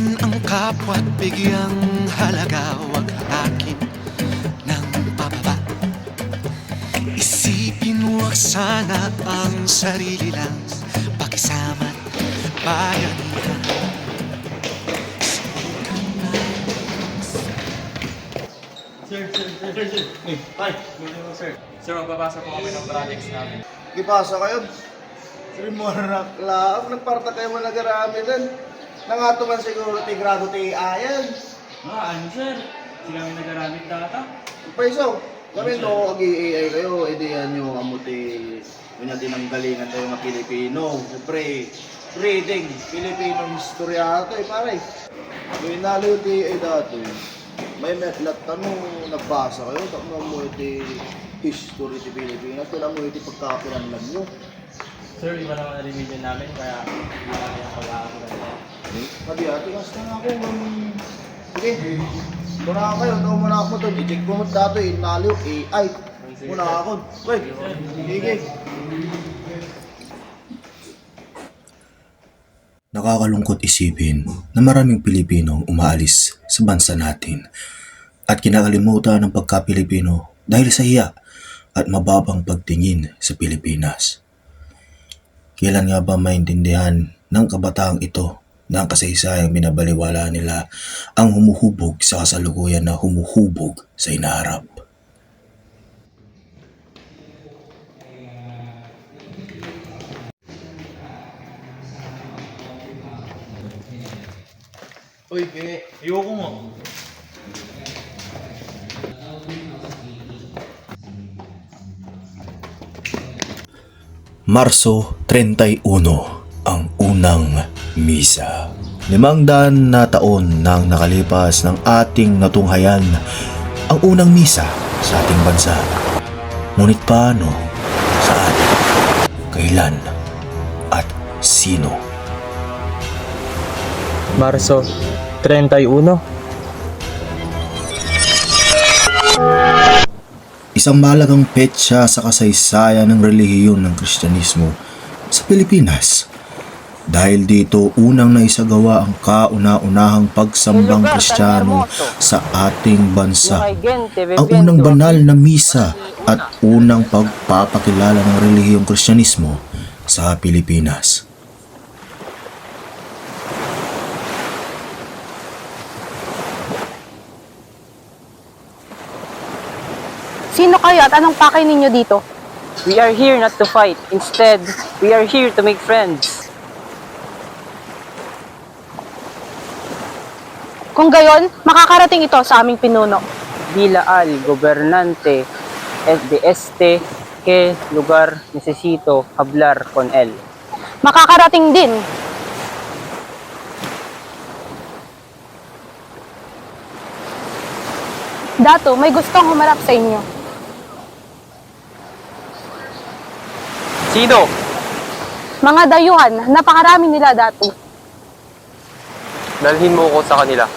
Tulungan ang kapwa at bigyang halaga Huwag akin ng pababa Isipin huwag sana ang sarili lang Pakisama't bayanihan Sir, sir, sir, sir, sir. Hey, hi. Good morning, sir. Sir, magbabasa po kami ng projects namin. Gipasa kayo. Sir Morak lang. Nagparta kayo mga nagarami nun. Nangato man siguro ti grado ti ayan. Ah, ano, sir? Sila may nagaramit data? Paisaw. Kami no, ag-AI kayo. Edi yan yung amuti. Yun natin ang galingan tayo mga Pilipino. Siyempre, reading. Filipino history ato eh, pare. Yung inalo yung TA dati. May metlat tanong nagbasa kayo. Tapos mo iti history ti Pilipinas. Kailan mo iti pagkakapiranlan nyo. Sir, iba naman ang revision namin, kaya hindi namin ang pag-aaral na Sabi ate, kasi na ako. Um, sige, muna ako kayo. Ito muna ako ito. I-check ko mo dato. Inaliw, AI. Muna ako. Wait, sige. Nakakalungkot isipin na maraming Pilipino umaalis sa bansa natin at kinakalimutan ng pagka-Pilipino dahil sa hiya at mababang pagtingin sa Pilipinas. Kailan nga ba maintindihan ng kabataang ito ang kasaysayang binabaliwala nila ang humuhubog sa kasalukuyan na humuhubog sa inaharap? Uy, kaya, ayoko mo. Marso 31 ang unang misa. Limang daan na taon nang nakalipas ng ating natunghayan ang unang misa sa ating bansa. Ngunit paano, saan, kailan, at sino? Marso 31. Isang malagang petsa sa kasaysayan ng relihiyon ng Kristyanismo sa Pilipinas. Dahil dito unang naisagawa ang kauna-unahang pagsambang Kristiyano sa ating bansa. Ang unang banal na misa at unang pagpapakilala ng relihiyong Kristyanismo sa Pilipinas. Sino kayo at anong pakay ninyo dito? We are here not to fight. Instead, we are here to make friends. Kung gayon, makakarating ito sa aming pinuno. Dila al gobernante de este que lugar necesito hablar con él. Makakarating din. Dato, may gustong humarap sa inyo. Sino? Mga dayuhan, napakarami nila dato. Dalhin mo ko sa kanila.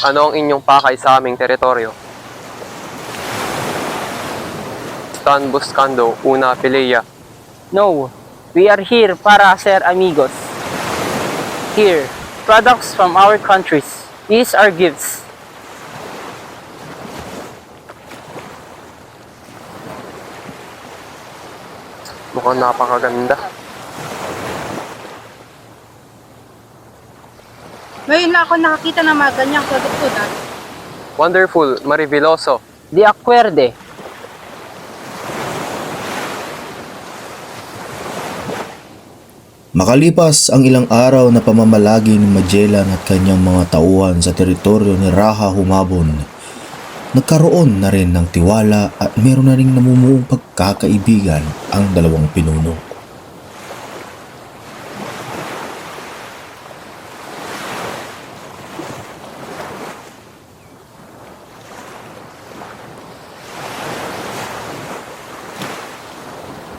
Ano ang inyong pakay sa aming teritoryo? Stan buscando una pelea. No, we are here para ser amigos. Here, products from our countries. These are gifts. Mukhang napakaganda. Ngayon na ako nakakita ng mga ganyang produkto dati. Wonderful, mariviloso. De acuerde. Makalipas ang ilang araw na pamamalagi ni Magellan at kanyang mga tauhan sa teritoryo ni Raha Humabon, nagkaroon na rin ng tiwala at meron na rin namumuong pagkakaibigan ang dalawang pinuno.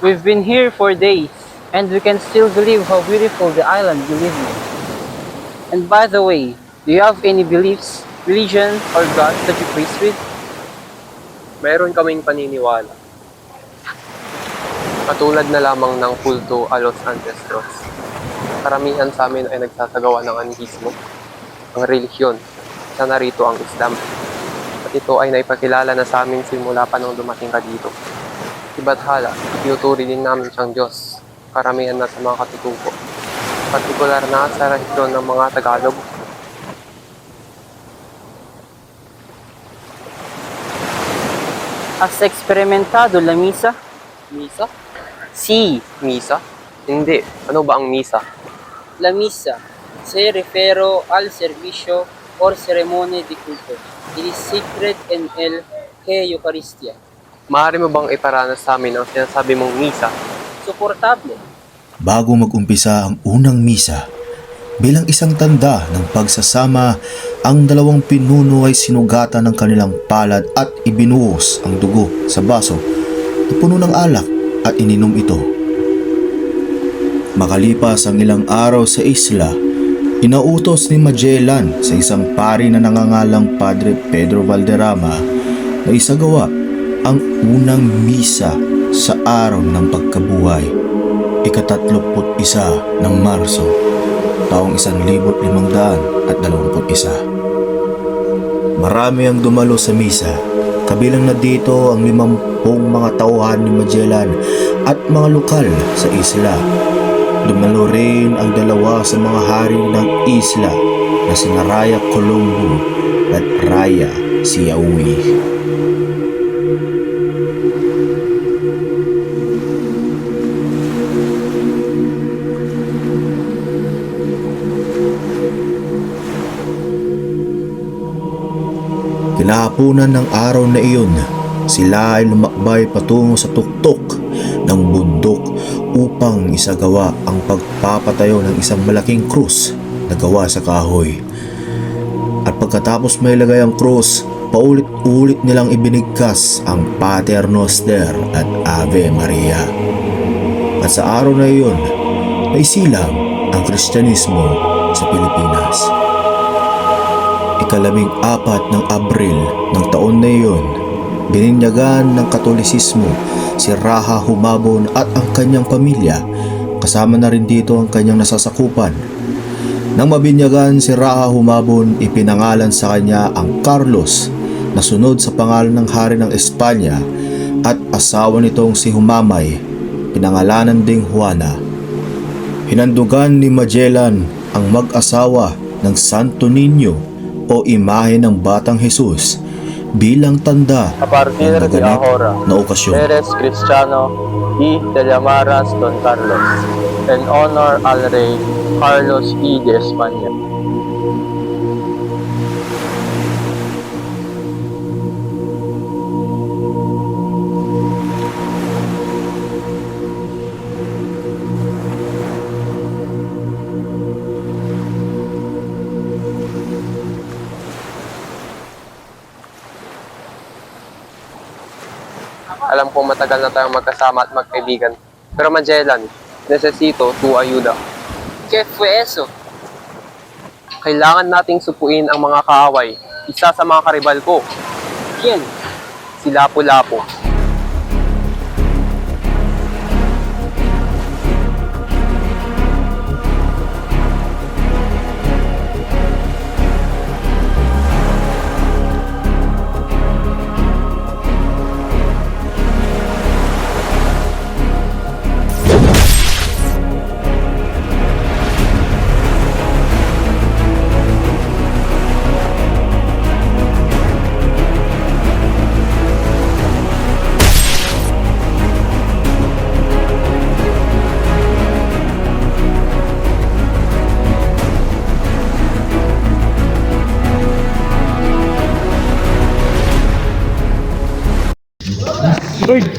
We've been here for days, and we can still believe how beautiful the island we live in. And by the way, do you have any beliefs, religion, or God that you praise with? Meron kaming paniniwala. Katulad na lamang ng kulto a los ancestros. Karamihan sa amin ay nagsasagawa ng anihismo, ang relihiyon, sa narito ang Islam. At ito ay naipakilala na sa amin simula pa nung dumating ka dito. Si Bathala, tinuturi din namin siyang Diyos, karamihan na sa mga katutubo. Partikular na sa rehiyon ng mga Tagalog, Has experimentado la misa? Misa? Sí, Misa? Hindi. Ano ba ang misa? la misa se refiero al servicio or ceremonia de culto. It is secret en el que Eucharistia. Maaari mo bang iparanas sa amin ang sinasabi mong misa? Soportable. Bago magumpisa ang unang misa, bilang isang tanda ng pagsasama, ang dalawang pinuno ay sinugatan ng kanilang palad at ibinuhos ang dugo sa baso na puno ng alak at ininom ito. Makalipas ang ilang araw sa isla, inautos ni Magellan sa isang pari na nangangalang Padre Pedro Valderrama na isagawa ang unang misa sa araw ng pagkabuhay ikatatloput isa ng Marso, taong isan libot limang daan at dalawamput isa. Marami ang dumalo sa misa, kabilang na dito ang limampung mga tauhan ni Magellan at mga lokal sa isla. Dumalo rin ang dalawa sa mga hari ng isla na sina Raya Colombo at Raya Siawi. Kinahapunan ng araw na iyon, sila ay lumakbay patungo sa tuktok ng bundok upang isagawa ang pagpapatayo ng isang malaking krus na gawa sa kahoy. At pagkatapos may lagay ang krus, paulit-ulit nilang ibinigkas ang Pater Noster at Ave Maria. At sa araw na iyon, naisilang ang Kristyanismo sa Pilipinas ikalabing apat ng Abril ng taon na iyon, bininyagan ng Katolisismo si Raha Humabon at ang kanyang pamilya, kasama na rin dito ang kanyang nasasakupan. Nang mabinyagan si Raha Humabon, ipinangalan sa kanya ang Carlos na sunod sa pangalan ng hari ng Espanya at asawa nitong si Humamay, pinangalanan ding Juana. Hinandugan ni Magellan ang mag-asawa ng Santo Niño o imahe ng Batang Jesus bilang tanda ng de naganap na okasyon. eres cristiano y te llamarás Don Carlos, en honor al rey Carlos I de España. Alam kong matagal na tayong magkasama at magkaibigan. Pero Magellan, necesito tu ayuda. ¿Qué fue eso? Kailangan nating supuin ang mga kaaway. Isa sa mga karibal ko, ¿Quién? si Lapu-Lapu.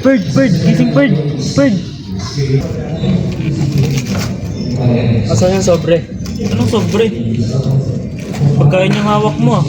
Bird, bird! Gising bird! Bird! Asan yung sobre? Anong sobre? Pagkain yung hawak mo ah.